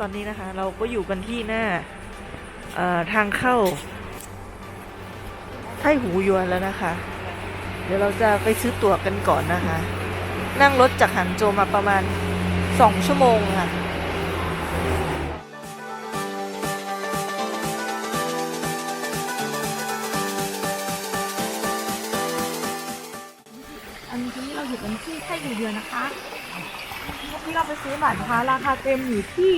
ตอนนี้นะคะ เราก็อยู่กันที่หน้าทางเข้าไทหูยวนแล้วนะคะ เดี๋ยวเราจะไปซื้อตั๋วกันก่อนนะคะ นั่งรถจากหางโจมาประมาณสองชั่วโมงค่ะ ซื้อบัตรนะคะราคาเต็มอยู่ที่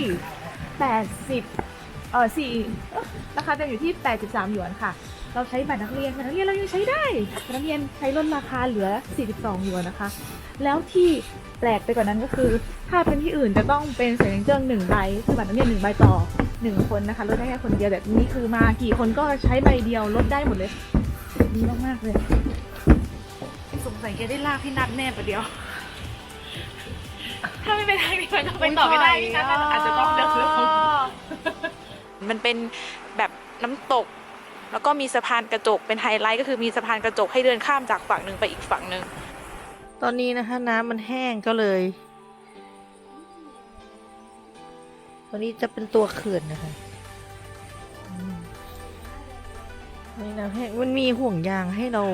80 เออสี่อ้อราคาเต็มอยู่ที่ 83 หยวนค่ะ เราใช้บัตรนักเรียนบัตรนักเรียนเรายังใช้ได้บัตรนักเรียนใช้ลดราคาเหลือ 42 หยวนนะคะ แล้วที่แปลกไปกว่านั้นก็คือ ถ้าเป็นที่อื่นจะต้องเป็นเสียงเจิ้งหนึ่งใบคือบัตรนักเรียนหนึ่งใบต่อหนึ่งคนนะคะลดได้แค่คนเดียวแต่นี้คือมากี่คนก็ใช้ใบเดียวลดได้หมดเลย ดีมากๆเลย สงสัยแกได้ลากพี่นัทแน่ประเดียว ถ้าไม่เป็นทางนี้มันก็ไปต่อไม่ได้พี่นัทอาจจะต้องเดินมันเป็นแบบน้ำตก แล้วก็มีสะพานกระจกเป็นไฮไลท์ก็คือมีสะพานกระจกให้เดินข้ามจากฝั่งหนึ่งไปอีกฝั่งหนึ่งตอนนี้นะคะน้ำมันแห้งก็เลยตัวนี้จะเป็นตัวเขื่อนนะคะอืมนี่น้ำแห้งมันมีห่วงยางให้เรา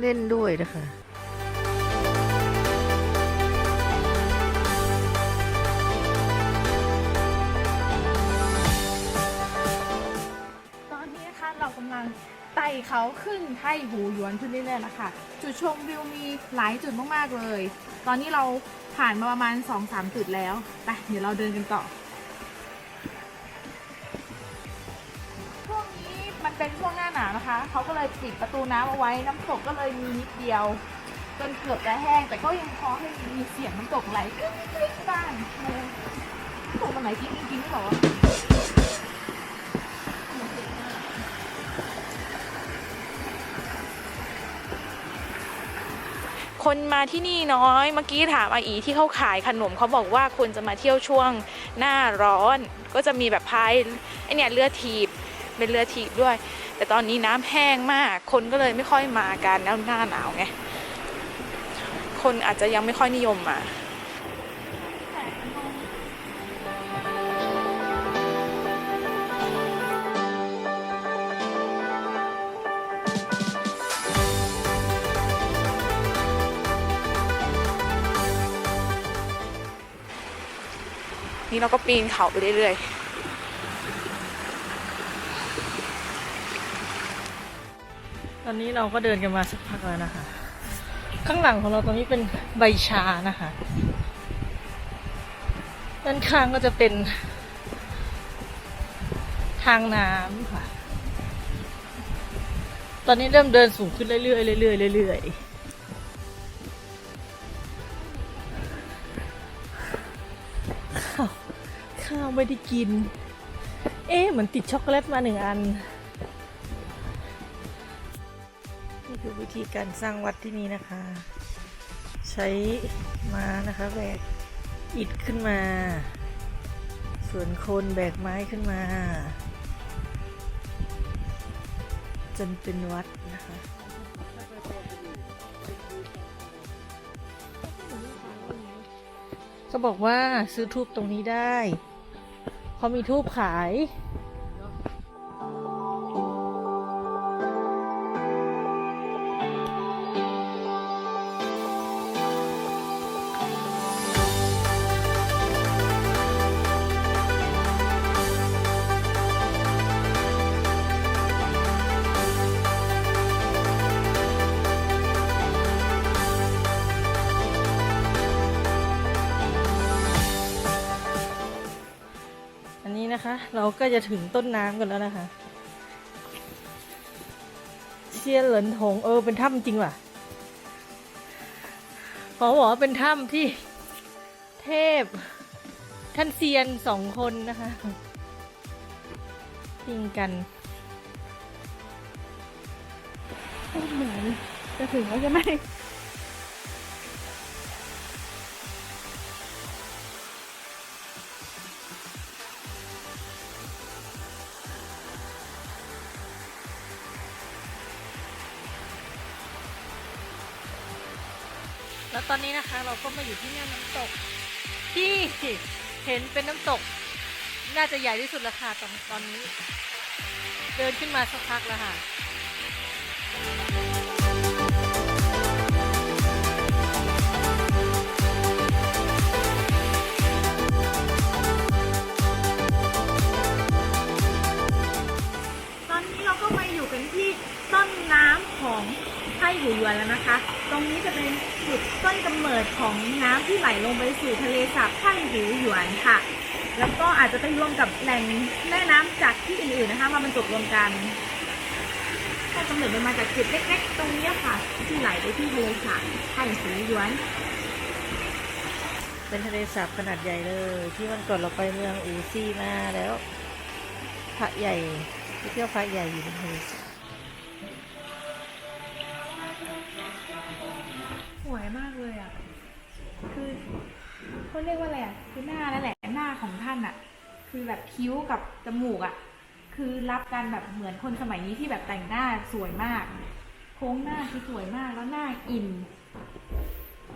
เล่นด้วยนะคะ เขาขึ้นไท่หูหยวนขึ้นเรื่อยๆนะคะจุดชมวิวมีหลายจุดมากๆเลย ตอนนี้เราผ่านมาประมาณ 2-3 จุดแล้วไปเดี๋ยวเราเดินกันต่อช่วงนี้มันเป็นช่วงหน้าหนาวนะคะเขาก็เลยปิดประตูน้ำเอาไว้น้ำตกก็เลยมีนิดเดียวจนเกือบจะแห้ง แต่ก็ยังพอให้มีเสียงน้ำตกไหลกริ๊กกริ๊กบ้างเออน้ำตกมันไหลกริ๊กจริงๆไม่หรอ คนมาที่นี่น้อย เมื่อกี้ถามอาอีที่เขาขายขนมเขาบอกว่าควรจะมาเที่ยวช่วงหน้าร้อน ก็จะมีแบบพายไอเนี่ยเรือถีบเป็นเรือถีบด้วย แต่ตอนนี้น้ำแห้งมาก คนก็เลยไม่ค่อยมากันแล้วหน้าหนาวไงคนอาจจะยังไม่ค่อยนิยมมา นี่เราก็ปีนเขาไปเรื่อยๆตอนนี้เราก็เดินกันมาสักพักแล้วนะคะ ข้างหลังของเราตรงนี้เป็นใบชานะคะ ด้านข้างก็จะเป็น ทางน้ำค่ะ ตอนนี้เริ่มเดินสูงขึ้นเรื่อยๆเรื่อยๆเรื่อยๆ ข้าวข้าวไม่ได้กิน เอ๊ะเหมือนติดช็อกโกแลตมาหนึ่งอัน นี่คือวิธีการสร้างวัดที่นี่นะคะ ใช้ม้านะคะแบกอิฐขึ้นมา ส่วนคนแบกไม้ขึ้นมา จนเป็นวัด ก็บอกว่าซื้อทูบตรงนี้ได้เขามีทูบขาย เราก็จะถึงต้นน้ำกันแล้วนะคะเชียเหลินถงเออเป็นถ้ำจริงว่ะขอบอกว่าเป็นถ้ำที่เทพ ท่านเซียนสองคนนะคะจริงกันเหมือนจะถึงแล้วใช่ไหม ตอนนี้นะคะเราก็มาอยู่ที่น้าน้ำตก ที่เห็นเป็นน้ำตก น่าจะใหญ่ที่สุดแล้วค่ะตอนตอนนี้ เดินขึ้นมาสักพักแล้วค่ะตอนนี้เราก็มาอยู่กันที่ต้นน้ำของไท่หูยวนแล้วนะคะ ตรงนี้จะเป็น กำเนิดของน้ำที่ไหลลงไปสู่ทะเลสาบไท่หูหยวนค่ะ แล้วก็อาจจะไปรวมกับแหล่งแม่น้ำจากที่อื่นๆนะคะมาบรรจบรวมกันต้นกำเนิดมันมาจากจุดเล็กๆ ตรงนี้ค่ะ ที่ไหลไปที่ทะเลสาบไท่หูหยวน เป็นทะเลสาบขนาดใหญ่เลย ที่วันก่อนเราไปเมืองอูซี่มาแล้วพระใหญ่ไปเที่ยวพระใหญ่อยู่ในทะเลสาบ เขาเรียกว่าอะไรอะคือหน้านั่นแหละหน้าของท่านอะ คือแบบคิ้วกับจมูกอะ คือรับกันแบบเหมือนคนสมัยนี้ที่แบบแต่งหน้าสวยมาก โค้งหน้าคือสวยมากแล้วหน้าอิ่ม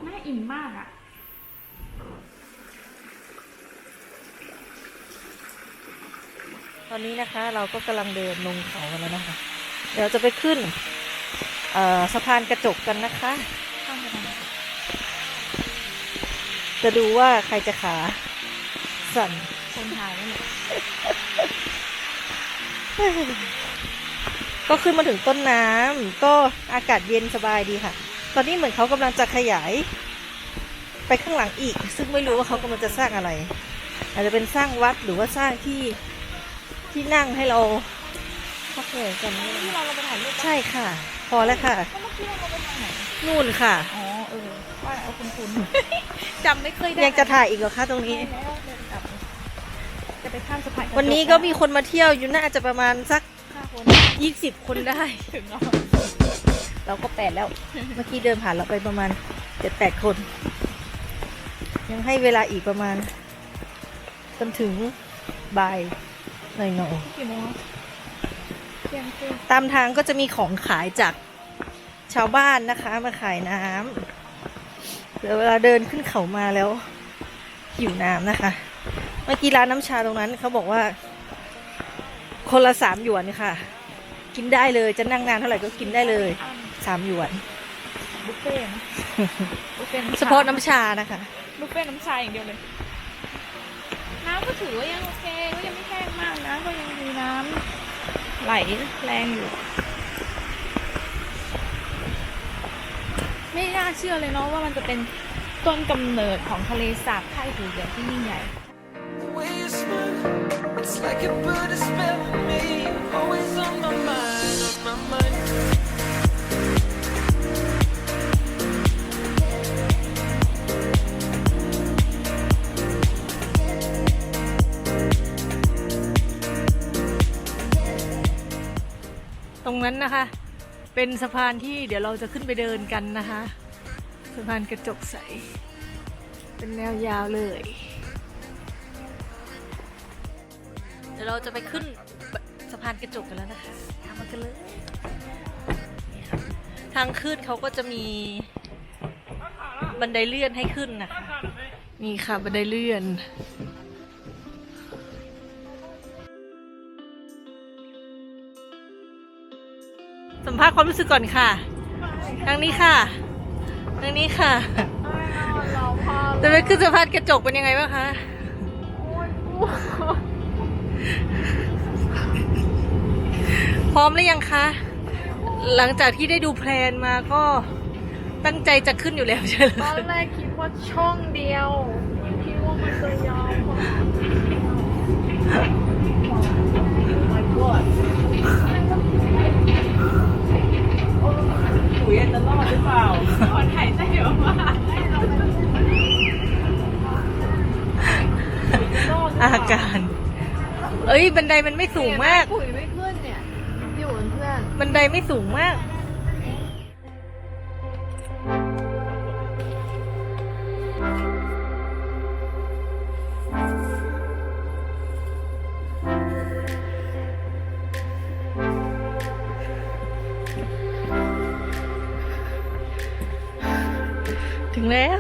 หน้าอิ่มมากอะตอนนี้นะคะเราก็กำลังเดินลงเขากันแล้วนะคะ เดี๋ยวจะไปขึ้นเอ่อสะพานกระจกกันนะคะ ข้ามไปทางไหน จะดูว่าใครจะขาสั่นคนถ่ายนั่นแหละก็ขึ้นมาถึงต้นน้ำก็อากาศเย็นสบายดีค่ะ ตอนนี้เหมือนเขากำลังจะขยาย ไปข้างหลังอีก ซึ่งไม่รู้ว่าเขากำลังจะสร้างอะไร อาจจะเป็นสร้างวัดหรือว่าสร้างที่ที่นั่งให้เราพักเหนื่อยกันนี่แหละที่เราเราไปถ่ายรูปปะใช่ค่ะ พอแล้วค่ะแล้วเมื่อกี้เราไปทางไหนนู่นค่ะอ๋อเออ ว่าเอาคุณคุณจำไม่เคยได้ยังจะถ่ายอีกเหรอคะตรงนี้ใช่แล้วเดินกลับจะไปข้ามสะพานระจวันนี้ก็มีคนมาเที่ยวอยู่น่าจะประมาณสักห้าคนยี่สิบคนได้ถึงแล้วเราก็แปดแล้ว เมื่อกี้เดินผ่านเราไปประมาณเจ็ดแปดคน ยังให้เวลาอีกประมาณจนถึงบ่ายหน่อยหน่อยกี่โมงแล้วเที่ยงคืนๆตามทางก็จะมีของขายจากชาวบ้านนะคะมาขายน้ำ เดี๋ยวเวลาเดินขึ้นเขามาแล้วหิวน้ำนะคะ เมื่อกี้ร้านน้ำชาตรงนั้นเขาบอกว่า คนละสามหยวนค่ะ กินได้เลยจะนั่งนานเท่าไหร่ก็กินได้เลยสามหยวนบุฟเฟ่ต์นะบุฟเฟ่ต์ำชเฉพาะน้ำชานะคะ บุฟเฟ่ต์น้ำชาอย่างเดียวเลย น้ำก็ถือว่ายังโอเคก็ยังไม่แห้งมากนะก็ยังมีน้ำไหลแรงอยู่ ไม่น่าเชื่อเลยเนาะว่ามันจะเป็นต้นกำเนิดของทะเลสาบไทหูเหลืองที่ยิ่งใหญ่ The way you smile, it's like you put a spell on me. Always on my mind, on my mind. ตรงนั้นนะคะ เป็นสะพานที่เดี๋ยวเราจะขึ้นไปเดินกันนะคะ สะพานกระจกใส เป็นแนวยาวเลย เดี๋ยวเราจะไปขึ้นสะพานกระจกกันแล้วนะคะตามมากันเลย ทางขึ้นเขาก็จะมีบันไดเลื่อนให้ขึ้นนะคะ นี่ค่ะบันไดเลื่อน ความรู้สึกก่อนค่ะทางนี้ค่ะทางนี้ค่ะจะไปขึ้นสะพานกระจกเป็นยังไงบ้างคะพร้อมหรือยังคะ หลังจากที่ได้ดูแพลนมาก็ตั้งใจจะขึ้นอยู่แล้วใช่ไหมตอนแรกคิดว่าช่องเดียวไม่คิดว่ามันจะยาวมาก คุ ยจะรอดหรือเปล่าตอนหายใจเยอะมากอาการ เอ้ย บันไดมันไม่สูงมาก ปุ๋ยไม่ขึ้นเนี่ย อยู่เป็นเพื่อน บันไดไม่สูงมาก ถึงแล้ว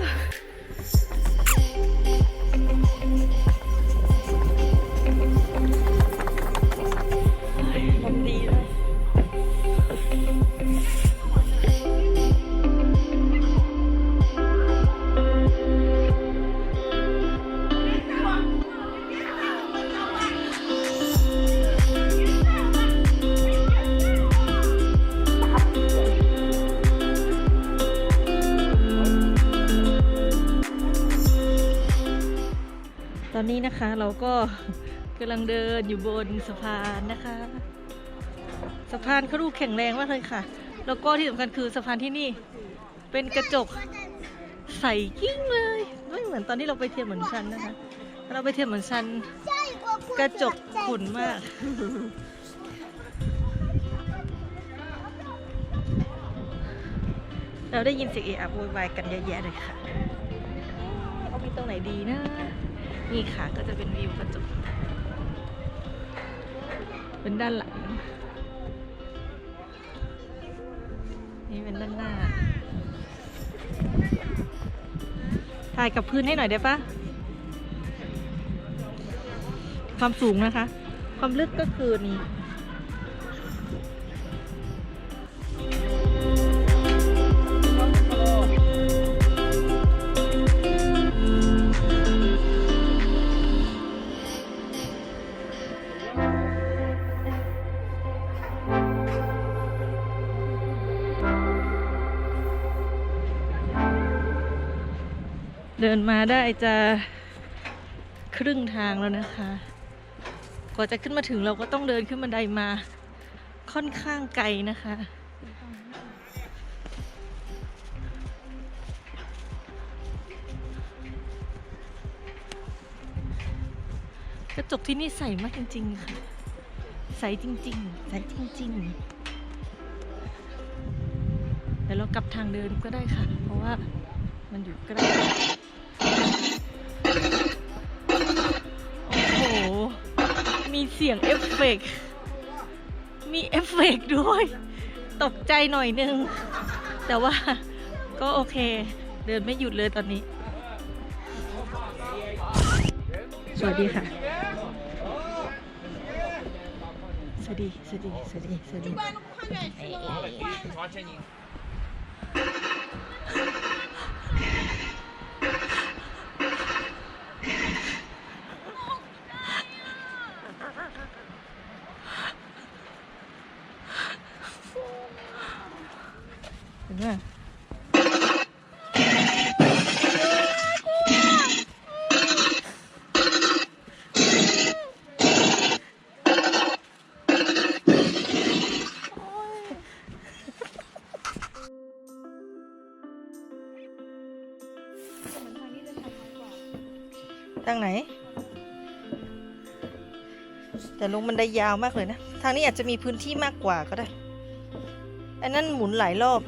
นะคะ เราก็กำลังเดินอยู่บนสะพานนะคะ สะพานเขาดูแข็งแรงมากเลยค่ะ แล้วก็ที่สำคัญคือสะพานที่นี่ เป็นกระจกใสกิ้งเลยไม่เหมือนตอนที่เราไปเทียมเหมือนชันนะคะ เราไปเทียมเหมือนชันกระจกขุ่นมากเราได้ยินเสียงเอะอะโวยวายกันเยอะแยะเลยค่ะ เอามีตรงไหนดีนะ นี่ค่ะก็จะเป็นวิวกระจก เป็นด้านหลัง นี่เป็นด้านหน้า ถ่ายกับพื้นให้หน่อยได้ปะความสูงนะคะ ความลึกก็คือนี้ เดินมาได้จะครึ่งทางแล้วนะคะ กว่าจะขึ้นมาถึงเราก็ต้องเดินขึ้นบันไดมา ค่อนข้างไกลนะคะ กระจกที่นี่ใสมากจริง ๆ ค่ะ ใสจริง ๆ ใสจริงๆเดี๋ยวเรากลับทางเดินก็ได้ค่ะ เพราะว่ามันอยู่ใกล้ โอ้โห มีเสียงเอฟเฟกมีเอฟเฟกด้วย ตกใจหน่อยนึง แต่ว่าก็โอเค เดินไม่หยุดเลยตอนนี้ สวัสดีค่ะ สวัสดี สวัสดี สวัสดี สวัสดี ลงบันไดยาวมากเลยนะ ทางนี้อาจจะมีพื้นที่มากกว่าก็ได้ อันนั้นหมุนหลายรอบ